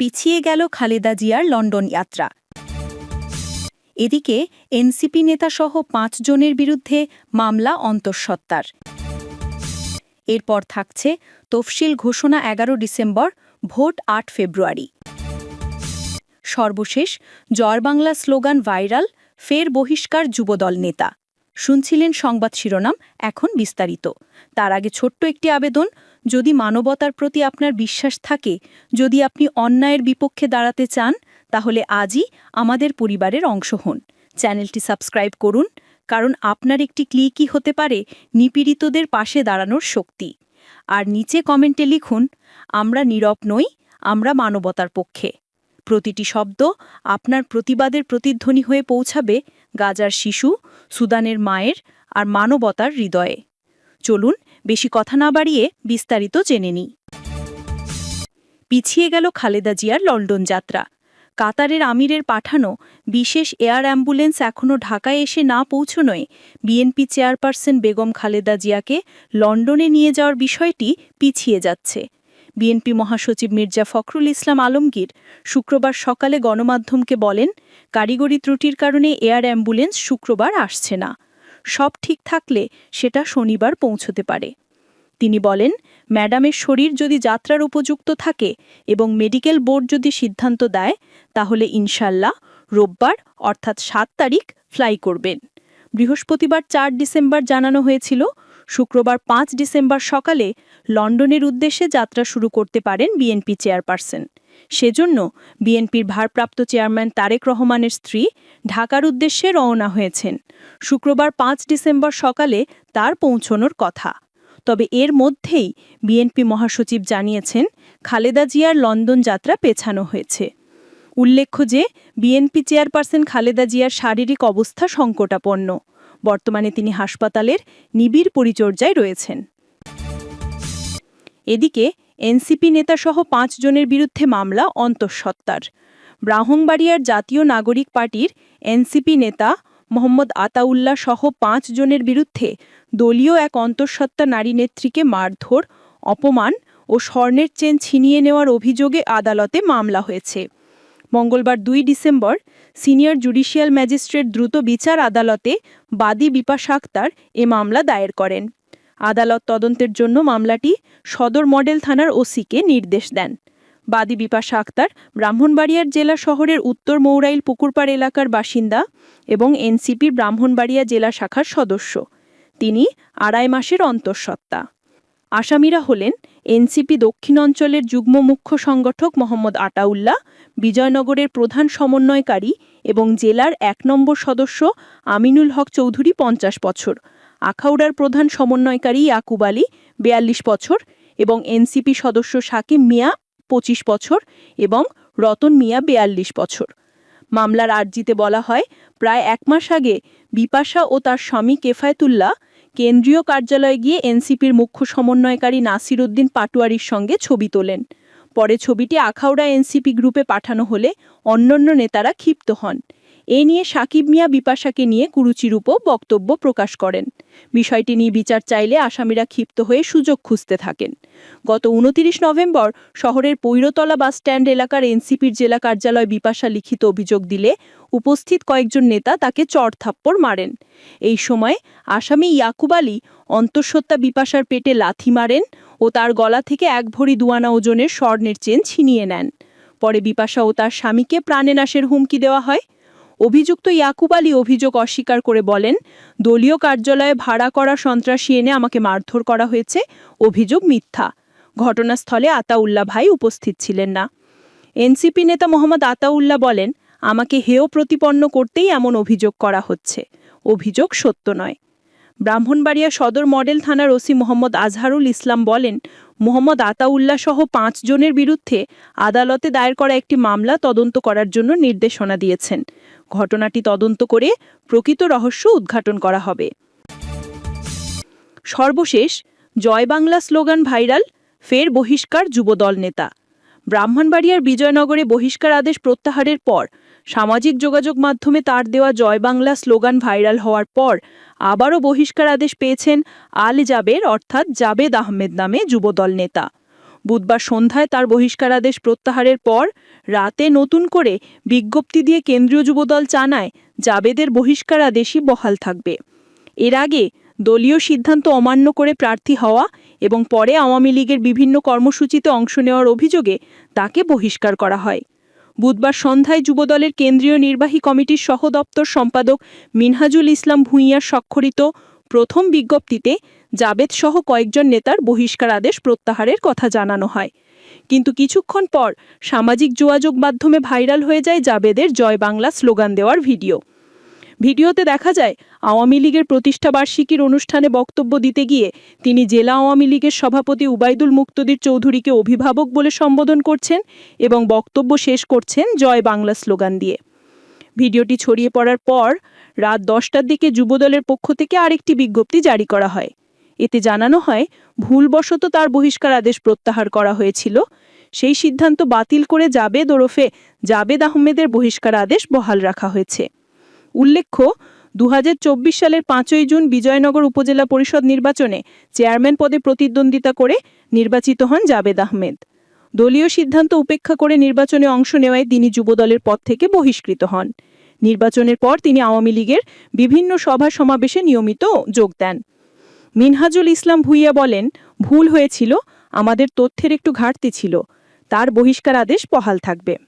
পিছিয়ে গেল খালেদা জিয়ার লন্ডন যাত্রা। এদিকে এনসিপি নেতাসহ পাঁচজনের বিরুদ্ধে মামলা অন্তঃসত্ত্বার। এরপর থাকছে তফসিল ঘোষণা এগারো ডিসেম্বর, ভোট আট ফেব্রুয়ারি। সর্বশেষ জয় বাংলা স্লোগান ভাইরাল, ফের বহিষ্কার যুবদল নেতা। শুনছিলেন সংবাদ শিরোনাম, এখন বিস্তারিত। তার আগে ছোট্ট একটি আবেদন যদি মানবতার প্রতি আপনার বিশ্বাস থাকে, যদি আপনি অন্যায়ের বিপক্ষে দাঁড়াতে চান, তাহলে আজই আমাদের পরিবারের অংশ হন। চ্যানেলটি সাবস্ক্রাইব করুন, কারণ আপনার একটি ক্লিকই হতে পারে নিপীড়িতদের পাশে দাঁড়ানোর শক্তি। আর নিচে কমেন্টে লিখুন, আমরা নীরব নই, আমরা মানবতার পক্ষে। প্রতিটি শব্দ আপনার প্রতিবাদের প্রতিধ্বনি হয়ে পৌঁছাবে গাজার শিশু, সুদানের মায়ের আর মানবতার হৃদয়ে। চলুন বেশি কথা না বাড়িয়ে বিস্তারিত জেনে নিই। পিছিয়ে গেল খালেদা জিয়ার লন্ডন যাত্রা। কাতারের আমিরের পাঠানো বিশেষ এয়ার অ্যাম্বুলেন্স এখনও ঢাকায় এসে না পৌঁছনোয় বিএনপি চেয়ারপারসন বেগম খালেদা জিয়াকে লন্ডনে নিয়ে যাওয়ার বিষয়টি পিছিয়ে যাচ্ছে। বিএনপি মহাসচিব মির্জা ফখরুল ইসলাম আলমগীর শুক্রবার সকালে গণমাধ্যমকে বলেন, কারিগরি ত্রুটির কারণে এয়ার অ্যাম্বুলেন্স শুক্রবার আসছে না। সব ঠিক থাকলে সেটা শনিবার পৌঁছতে পারে। তিনি বলেন, ম্যাডামের শরীর যদি যাত্রার উপযুক্ত থাকে এবং মেডিকেল বোর্ড যদি সিদ্ধান্ত দেয়, তাহলে ইনশাল্লাহ রোববার, অর্থাৎ সাত তারিখ, ফ্লাই করবেন। বৃহস্পতিবার চার ডিসেম্বর জানানো হয়েছিল শুক্রবার পাঁচ ডিসেম্বর সকালে লন্ডনের উদ্দেশ্যে যাত্রা শুরু করতে পারেন বিএনপি চেয়ারপারসন। সেজন্য বিএনপির ভারপ্রাপ্ত চেয়ারম্যান তারেক রহমানের স্ত্রী ঢাকার উদ্দেশ্যে রওনা হয়েছেন। শুক্রবার পাঁচ ডিসেম্বর সকালে তার পৌঁছনোর কথা। তবে এর মধ্যেই বিএনপি মহাসচিব জানিয়েছেন, খালেদা জিয়ার লন্ডন যাত্রা পেছানো হয়েছে। উল্লেখ্য যে, বিএনপি চেয়ারপারসন খালেদা জিয়ার শারীরিক অবস্থা সংকটাপন্ন। বর্তমানে তিনি হাসপাতালের নিবিড় পরিচর্যায় রয়েছেন। এদিকে, এনসিপি নেতাসহ পাঁচজনের বিরুদ্ধে মামলা অন্তঃসত্ত্বার। ব্রাহ্মণবাড়িয়ার জাতীয় নাগরিক পার্টির এনসিপি নেতা মোহাম্মদ আতাউল্লাহ সহ পাঁচ জনের বিরুদ্ধে দলীয় এক অন্তঃসত্ত্বা নারী নেত্রীকে মারধর, অপমান ও স্বর্ণের চেন ছিনিয়ে নেওয়ার অভিযোগে আদালতে মামলা হয়েছে। মঙ্গলবার দুই ডিসেম্বর সিনিয়র জুডিশিয়াল ম্যাজিস্ট্রেট দ্রুত বিচার আদালতে বাদী বিপাশা আক্তার এ মামলা দায়ের করেন। আদালত তদন্তের জন্য মামলাটি সদর মডেল থানার ওসিকে নির্দেশ দেন। বাদী বিপাশা আক্তার ব্রাহ্মণবাড়িয়ার জেলা শহরের উত্তর মৌরাইল পুকুরপাড় এলাকার বাসিন্দা এবং এনসিপির ব্রাহ্মণবাড়িয়া জেলা শাখার সদস্য। তিনি আড়াই মাসের অন্তঃসত্ত্বা। আসামিরা হলেন এনসিপি দক্ষিণ অঞ্চলের যুগ্ম মুখ্য সংগঠক মোহাম্মদ আটাউল্লাহ বিজয়নগরের প্রধান সমন্বয়কারী এবং জেলার এক নম্বর সদস্য আমিনুল হক চৌধুরী পঞ্চাশ বছর, আখাউড়ার প্রধান সমন্বয়কারী ইয়াকুব আলী বেয়াল্লিশ বছর এবং এনসিপি সদস্য সাকিব মিয়া পঁচিশ বছর এবং রতন মিয়া বেয়াল্লিশ বছর। মামলার আর্জিতে বলা হয়, প্রায় এক মাস আগে বিপাশা ও তার স্বামী কেফায়তুল্লাহ কেন্দ্রীয় কার্যালয়ে গিয়ে এনসিপির মুখ্য সমন্বয়কারী নাসির উদ্দিন পাটোয়ারির সঙ্গে ছবি তোলেন। পরে ছবিটি আখাউড়া এনসিপি গ্রুপে পাঠানো হলে অন্যান্য নেতারা ক্ষিপ্ত হন। এ নিয়ে সাকিব মিয়া বিপাশাকে নিয়ে কুরুচিরূপও বক্তব্য প্রকাশ করেন। বিষয়টি নিয়ে বিচার চাইলে আসামিরা ক্ষিপ্ত হয়ে সুযোগ খুঁজতে থাকেন। গত উনতিরিশ নভেম্বর শহরের পৈরতলা বাসস্ট্যান্ড এলাকার এনসিপির জেলা কার্যালয় বিপাশা লিখিত অভিযোগ দিলে উপস্থিত কয়েকজন নেতা তাকে চড়থাপ্পড় মারেন। এই সময় আসামি ইয়াকুব আলী অন্তঃসত্ত্বা বিপাশার পেটে লাথি মারেন ও তার গলা থেকে এক ভরি দুয়ানা ওজনের স্বর্ণের চেন ছিনিয়ে নেন। পরে বিপাশা ও তার স্বামীকে প্রাণে নাশের হুমকি দেওয়া হয়। অভিযুক্ত ইয়াকুব আলী অভিযোগ অস্বীকার করে বলেন, দলীয় কার্যালয়ে ভাড়া করা সন্ত্রাসী এনে আমাকে মারধর করা হয়েছে, অভিযোগ মিথ্যা। ঘটনাস্থলে আতাউল্লাহ ভাই উপস্থিত ছিলেন না। এনসিপি নেতা মোহাম্মদ আতাউল্লাহ বলেন, আমাকে হেয় প্রতিপন্ন করতেই এমন অভিযোগ করা হচ্ছে। অভিযোগ সত্য নয়। ব্রাহ্মণবাড়িয়া সদর মডেল থানার ওসি মোহাম্মদ আজহারুল ইসলাম বলেন, মোহাম্মদ আতাউল্লাহ সহ পাঁচ জনের বিরুদ্ধে আদালতে দায়ের করা একটি মামলা তদন্ত করার জন্য নির্দেশনা দিয়েছেন। ঘটনাটি তদন্ত করে প্রকৃত রহস্য উদ্ঘাটন করা হবে। সর্বশেষ, জয় বাংলা স্লোগান ভাইরাল, ফের বহিষ্কার যুবদল নেতা। ব্রাহ্মণবাড়িয়ার বিজয়নগরে বহিষ্কার আদেশ প্রত্যাহারের পর সামাজিক যোগাযোগ মাধ্যমে তার দেওয়া জয় বাংলা স্লোগান ভাইরাল হওয়ার পর আবারও বহিষ্কার আদেশ পেয়েছেন আল জাবের, অর্থাৎ জাবেদ আহমেদ নামে যুবদল নেতা। বুধবার সন্ধ্যায় তার বহিষ্কারাদেশ প্রত্যাহারের পর রাতে নতুন করে বিজ্ঞপ্তি দিয়ে কেন্দ্রীয় যুবদল জানায় জাবেদের বহিষ্কার আদেশই বহাল থাকবে। এর আগে দলীয় সিদ্ধান্ত অমান্য করে প্রার্থী হওয়া এবং পরে আওয়ামী লীগের বিভিন্ন কর্মসূচিতে অংশ নেওয়ার অভিযোগে তাকে বহিষ্কার করা হয়। বুধবার সন্ধ্যায় যুবদলের কেন্দ্রীয় নির্বাহী কমিটির সহ দপ্তর সম্পাদক মিনহাজুল ইসলাম ভূঁইয়ার স্বাক্ষরিত প্রথম বিজ্ঞপ্তিতে জাবেদ সহ কয়েকজন নেতার বহিষ্কার আদেশ প্রত্যাহারের কথা জানানো হয়। কিন্তু কিছুক্ষণ পর সামাজিক যোগাযোগ মাধ্যমে ভাইরাল হয়ে যায় জাবেদের জয় বাংলা স্লোগান দেওয়ার ভিডিও। ভিডিওতে দেখা যায়, আওয়ামী লীগের প্রতিষ্ঠাবার্ষিকীর অনুষ্ঠানে বক্তব্য দিতে গিয়ে তিনি জেলা আওয়ামী লীগের সভাপতি উবাইদুল মুক্তদির চৌধুরীকে অভিভাবক বলে সম্বোধন করছেন এবং বক্তব্য শেষ করছেন জয় বাংলা স্লোগান দিয়ে। ভিডিওটি ছড়িয়ে পড়ার পর রাত দশটার দিকে যুবদলের পক্ষ থেকে আরেকটি বিজ্ঞপ্তি জারি করা হয়। এতে জানানো হয়, ভুলবশত তার বহিষ্কার আদেশ প্রত্যাহার করা হয়েছিল। সেই সিদ্ধান্ত বাতিল করে জাবেদ ওরফে জাবেদ আহমেদের বহিষ্কার আদেশ বহাল রাখা হয়েছে। উল্লেখ্য দু হাজার চব্বিশ সালের পাঁচই জুন বিজয়নগর উপজেলা পরিষদ নির্বাচনে চেয়ারম্যান পদে প্রতিদ্বন্দ্বিতা করে নির্বাচিত হন জাবেদ আহমেদ। দলীয় সিদ্ধান্ত উপেক্ষা করে নির্বাচনে অংশ নেওয়ায় তিনি যুবদলের পদ থেকে বহিষ্কৃত হন। নির্বাচনের পর তিনি আওয়ামী লীগের বিভিন্ন সভা সমাবেশে নিয়মিত যোগ দেন। মিনহাজুল ইসলাম ভুইয়া বলেন, ভুল হয়েছিল, আমাদের তথ্যের একটু ঘাটতি ছিল। তার বহিষ্কার আদেশ বহাল থাকবে।